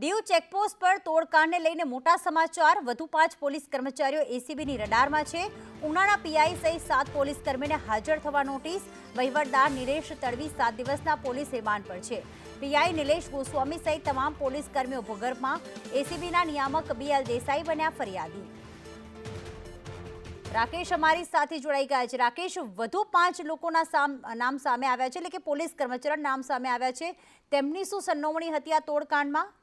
Diu checkpost પર તોડકાંડને લઈને મોટા સમાચાર. વધુ પાંચ પોલીસ કર્મચારીઓ એસીબીની રડારમાં છે. ઉનાળા પીઆઈ સહિત સાત પોલીસ કર્મીને હાજર થવા નોટિસ. વહીવટદાર નિલેશ તડવી સાત દિવસના પોલીસ રિમાન્ડ પર છે. પીઆઈ નિલેશ ગોસ્વામી સહિત તમામ પોલીસ કર્મીઓ ભૂગર્ભમાં એસીબીના નિયામક બીએલ દેસાઈ બન્યા ફરિયાદી. રાકેશ અમારી સાથે જોડાઈ ગયા છે. રાકેશ, વધુ પાંચ લોકોના નામ સામે આવ્યા છે. એટલે કે પોલીસ કર્મચારી નામ સામે આવ્યા છે. તેમની શું સંડોવણી હતી આ તોડકાંડમાં?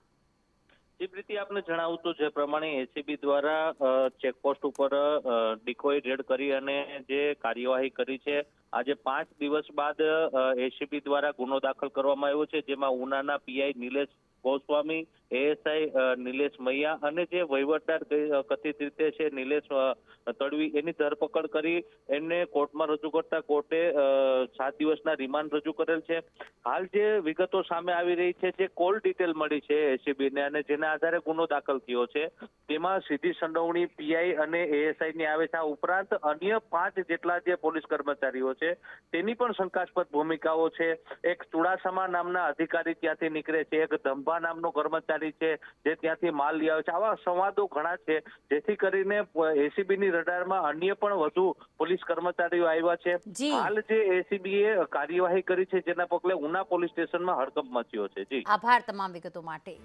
જે પ્રીતિ આપને જણાવું તો જે પ્રમાણે એસીબી દ્વારા ચેકપોસ્ટ ઉપર ડિકોય રેડ કરી અને જે કાર્યવાહી કરી છે, આજે પાંચ દિવસ બાદ એસીબી દ્વારા ગુનો દાખલ કરવામાં આવ્યો છે, જેમાં ઉનાના પીઆઈ નિલેશ ગોસ્વામી, એએસઆઈ નિલેશ મૈયા અને જે વહીવટદાર કથિત રીતે છે નિલેશ તડવી, એની ધરપકડ કરી એમને કોર્ટમાં રજૂ કરતા કોર્ટે સાત દિવસના રિમાન્ડ રજૂ કરેલ છે. હાલ જે વિગતો સામે આવી રહી છે, જે કોલ ડિટેલ મળી છે એસીબી ને અને જેના આધારે ગુનો દાખલ થયો છે, તેમાં સીધી સંડોવણી પીઆઈ અને એએસઆઈ ની આવે છે. આ ઉપરાંત અન્ય પાંચ જેટલા જે પોલીસ કર્મચારીઓ છે, તેની પણ શંકાસ્પદ ભૂમિકાઓ છે. એક ચુડાસમા નામના અધિકારી ત્યાંથી નીકળે છે, એક ધંભા નામનો કર્મચારી છે જે ત્યાંથી માલ લઈ આવે છે. આવા સંવાદો ઘણા છે. જેથી કરીને એસીબી ની રડારમાં અન્ય પણ વધુ પોલીસ કર્મચારીઓ આવ્યા છે. હાલ જે એસીબી એ કાર્યવાહી કરી છે જેના પગલે ઉના પોલીસ સ્ટેશનમાં હડકંપ મચ્યો છે. જી. આભાર તમામ વિગતો માટે.